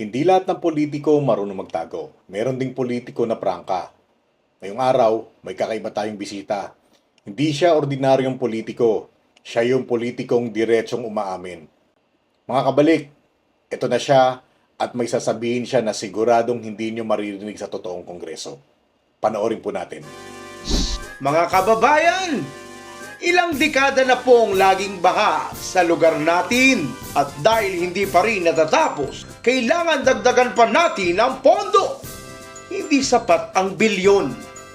Hindi lahat ng politiko marunong magtago. Meron ding politiko na prangka. Ngayong araw, may kakaiba tayong bisita. Hindi siya ordinaryong politiko. Siya yung politikong diretsong umaamin. Mga kabalik, ito na siya at may sasabihin siya na siguradong hindi nyo maririnig sa totoong kongreso. Panoorin po natin. Mga kababayan, ilang dekada na pong laging baha sa lugar natin at dahil hindi pa rin natatapos, kailangan dagdagan pa natin ang pondo. Hindi sapat ang bilyon,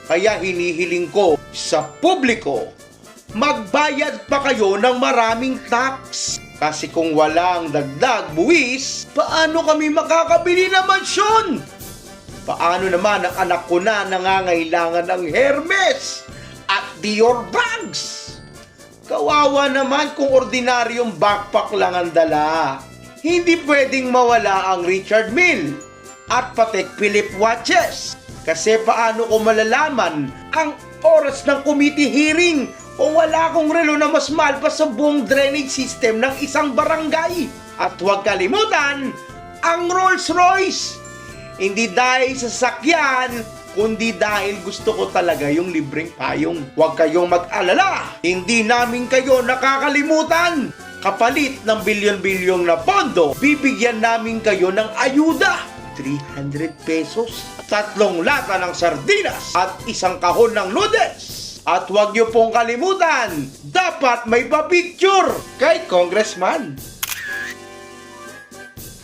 kaya hinihiling ko sa publiko, magbayad pa kayo ng maraming tax. Kasi kung walang dagdag buwis, paano kami makakabili ng mansyon? Paano naman ang anak ko na nangangailangan ng Hermes at Dior bags? Kawawa naman kung ordinaryong backpack lang ang dala. Hindi pwedeng mawala ang Richard Mille at Patek Philippe watches. Kasi paano ko malalaman ang oras ng committee hearing kung wala akong relo na mas mahal pa sa buong drainage system ng isang barangay? At huwag kalimutan, ang Rolls Royce hindi dahil sa sakyan, kundi dahil gusto ko talaga yung libreng payong. Huwag kayong mag-alala, hindi namin kayo nakakalimutan. Kapalit ng bilyon-bilyong na pondo, bibigyan namin kayo ng ayuda. 300 pesos, tatlong lata ng sardinas at isang kahon ng noodles. At huwag niyo pong kalimutan, dapat may pa-picture kay Congressman.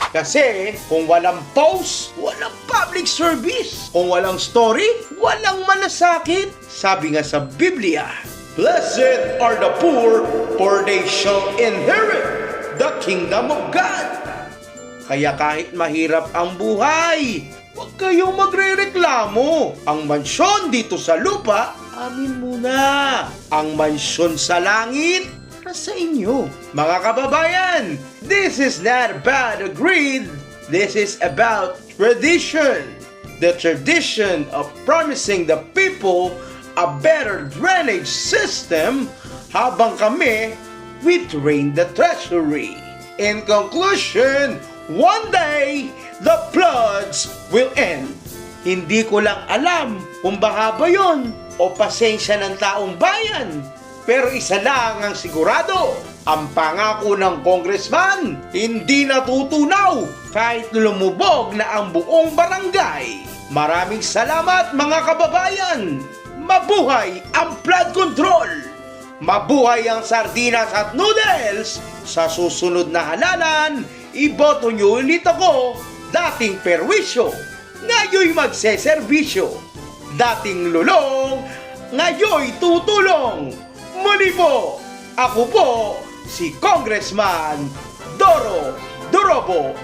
Kasi kung walang post, walang public service. Kung walang story, walang malasakit. Sabi nga sa Biblia, Blessed are the poor, for they shall inherit the kingdom of God. Kaya kahit mahirap ang buhay, huwag kayong magre-reklamo. Ang mansyon dito sa lupa, amin muna. Ang mansyon sa langit, para sa inyo. Mga kababayan, this is not about greed. This is about tradition. The tradition of promising the people a better drainage system habang kami we drain the treasury. In conclusion, one day, the floods will end. Hindi ko lang alam kung baha ba yun o pasensya ng taong bayan. Pero isa lang ang sigurado, ang pangako ng congressman hindi natutunaw kahit lumubog na ang buong barangay. Maraming salamat mga kababayan! Mabuhay ang flood control! Mabuhay ang sardinas at noodles! Sa susunod na halalan, iboto nyo ulit ako, dating perwisyo, ngayoy magseserbisyo. Dating lulong, ngayoy tutulong. Muli po, ako po si Congressman Doro Dorobo